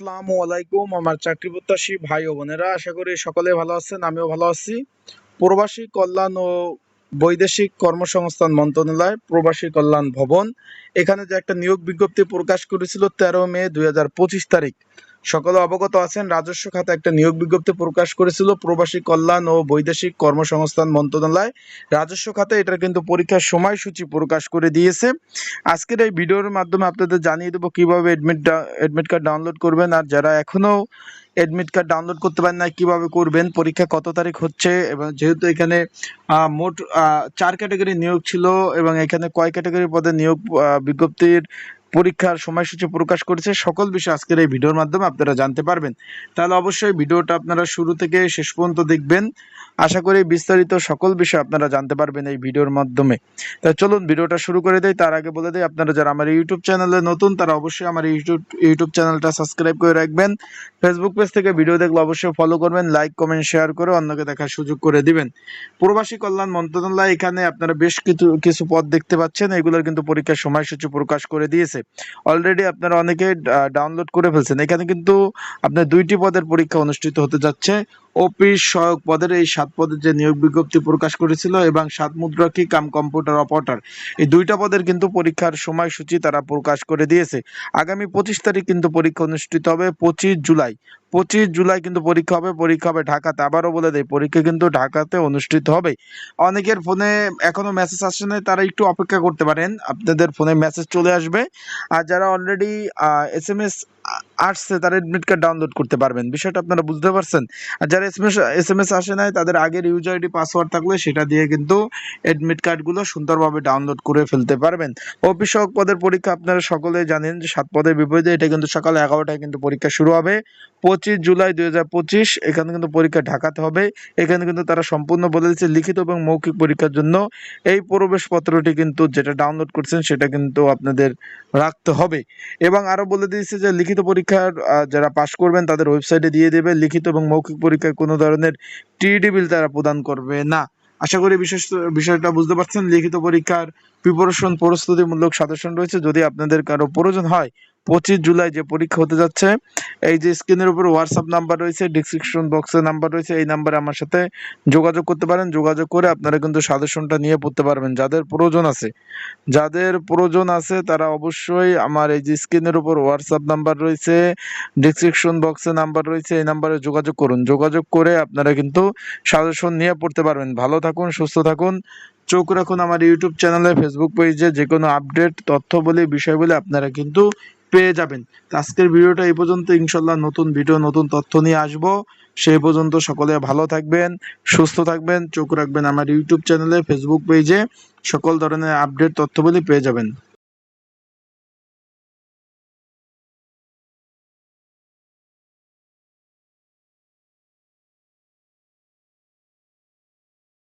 আসসালামু আলাইকুম, আমার চাকরি প্রত্যাশী ভাই ও বোনেরা, আশা করি সকলে ভালো আছেন, আমিও ভালো আছি। প্রবাসী কল্যাণ ও বৈদেশিক কর্মসংস্থান মন্ত্রণালয়, প্রবাসী কল্যাণ ভবন, এখানে যে একটা নিয়োগ বিজ্ঞপ্তি প্রকাশ করেছিল তেরো মে দুই হাজার পঁচিশ তারিখ। সকলে অবগত আছেন, রাজস্ব খাতে একটা নিয়োগ বিজ্ঞপ্তি প্রকাশ করেছিল প্রবাসী কল্যাণ ও বৈদেশিক কর্মসংস্থান মন্ত্রণালয়। রাজস্ব খাতে এটার কিন্তু পরীক্ষার সময়সূচি প্রকাশ করে দিয়েছে। আজকের এই ভিডিওর মাধ্যমে আপনাদের জানিয়ে দেবো কীভাবে এডমিট এডমিট কার্ড ডাউনলোড করবেন আর যারা এখনও এডমিট কার্ড ডাউনলোড করতে পারেন না কীভাবে করবেন, পরীক্ষা কত তারিখ হচ্ছে এবং যেহেতু এখানে মোট চার ক্যাটাগরি নিয়োগ ছিল এবং এখানে কয় ক্যাটাগরি পদে নিয়োগ বিজ্ঞপ্তির পরীক্ষার সময়সূচি প্রকাশ করেছে। সকল বিষয় আজকের এই ভিডিওর মাধ্যমে আপনারা জানতে পারবেন। তাহলে অবশ্যই ভিডিওটা আপনারা শুরু থেকে শেষ পর্যন্ত দেখবেন। আশা করি বিস্তারিত সকল বিষয় আপনারা জানতে পারবেন এই ভিডিওর মাধ্যমে। তা চলুন ভিডিওটা শুরু করে দেয় তার আগে বলে দেয় আপনারা যারা আমার ইউটিউব চ্যানেলে নতুন, তারা অবশ্যই আমার ইউটিউব ইউটিউব চ্যানেলটা সাবস্ক্রাইব করে রাখবেন। ফেসবুক পেজ থেকে ভিডিও দেখলে অবশ্যই ফলো করবেন লাইক কমেন্ট শেয়ার করে অন্যকে দেখার সুযোগ করে দিবেন। প্রবাসী কল্যাণ মন্ত্রণালয় এখানে আপনারা বেশ কিছু কিছু পদ দেখতে পাচ্ছেন। এগুলোর কিন্তু পরীক্ষার সময়সূচি প্রকাশ করে দিয়েছে। অলরেডি আপনারা অনেকে ডাউনলোড করে ফেলছেন। এখানে কিন্তু আপনার দুইটি পদের পরীক্ষা অনুষ্ঠিত হতে যাচ্ছে। অফিস সহায়ক পদের এই সাত পদের যে নিয়োগ বিজ্ঞপ্তি প্রকাশ করেছিল এবং সাত মুদ্রাকি কাম কম্পিউটার অপারেটর, এই দুইটা পদের কিন্তু পরীক্ষার সময়সূচি তারা প্রকাশ করে দিয়েছে। আগামী পঁচিশ তারিখ কিন্তু পরীক্ষা অনুষ্ঠিত হবে, পঁচিশ জুলাই। পঁচিশ জুলাই কিন্তু পরীক্ষা হবে পরীক্ষা হবে ঢাকাতে। আবারও বলে দেয় পরীক্ষা কিন্তু ঢাকাতে অনুষ্ঠিত হবে। অনেকের ফোনে এখনও মেসেজ আসছে না তারা একটু অপেক্ষা করতে পারেন। আপনাদের ফোনে মেসেজ চলে আসবে। আর যারা অলরেডি এস এম এস আসছে, তারা এডমিট কার্ড ডাউনলোড করতে পারবেন। বিষয়টা আপনারা বুঝতে পারছেন? আর যারা এস এম এস আসে নাই, তাদের আগের ইউজার আইডি পাসওয়ার্ড থাকলে সেটা দিয়ে কিন্তু এডমিট কার্ডগুলো সুন্দরভাবে ডাউনলোড করে ফেলতে পারবেন। অফিসক পদের পরীক্ষা আপনারা সকলে জানেন যে সাত পদের বিপরীতে এটা কিন্তু সকাল এগারোটায় কিন্তু পরীক্ষা শুরু হবে। পঁচিশ জুলাই দুই হাজার পঁচিশ, এখানে কিন্তু পরীক্ষা ঢাকাতে হবে। এখানে কিন্তু তারা সম্পূর্ণ বলে দিচ্ছে লিখিত এবং মৌখিক পরীক্ষার জন্য। এই প্রবেশপত্রটি কিন্তু যেটা ডাউনলোড করছেন সেটা কিন্তু আপনাদের রাখতে হবে। এবং আরও বলে দিয়েছে যে লিখিত পরীক্ষার যারা পাশ করবেন তাদের ওয়েবসাইটে দিয়ে দেবে লিখিত এবং মৌখিক পরীক্ষায় কোনো ধরনের টিডি বিল তারা প্রদান করবে না। আশা করি বিশেষ বিষয়টা বুঝতে পারছেন। লিখিত পরীক্ষার প্রিপারেশন প্রস্তুতিমূলক সাজেশন রয়েছে। যদি আপনাদের কারও প্রয়োজন হয়, পঁচিশ জুলাই যে পরীক্ষা হতে যাচ্ছে, এই যে স্ক্রিনের উপর হোয়াটসঅ্যাপ নাম্বার রয়েছে ডিসক্রিপশন বক্সে নাম্বার রয়েছে, এই নাম্বারে আমার সাথে যোগাযোগ করতে পারেন। যোগাযোগ করে আপনারা কিন্তু সাজেশনটা নিয়ে পড়তে পারবেন। যাদের প্রয়োজন আছে, যাদের প্রয়োজন আছে, তারা অবশ্যই আমার এই যে স্ক্রিনের উপর হোয়াটসঅ্যাপ নাম্বার রয়েছে ডিসক্রিপশন বক্সে নাম্বার রয়েছে, এই নাম্বারে যোগাযোগ করুন। যোগাযোগ করে আপনারা কিন্তু সাজেশন নিয়ে পড়তে পারবেন। ভালো থাকুন, সুস্থ থাকুন। চোখ রাখুন আমার ইউটিউব চ্যানেলে ফেসবুক পেজে যে কোনো আপডেট তথ্য বলে, বিষয় বলে, আপনারা কিন্তু পেয়ে যাবেন। আজকের ভিডিওটা এই পর্যন্ত। ইনশাল্লাহ নতুন ভিডিও নতুন তথ্য নিয়ে আসব। সেই পর্যন্ত সকলে ভালো থাকবেন, সুস্থ থাকবেন, চোখ রাখবেন আমার ইউটিউব চ্যানেলে ফেসবুক পেজে সকল ধরনের আপডেট তথ্য বলে পেয়ে যাবেন।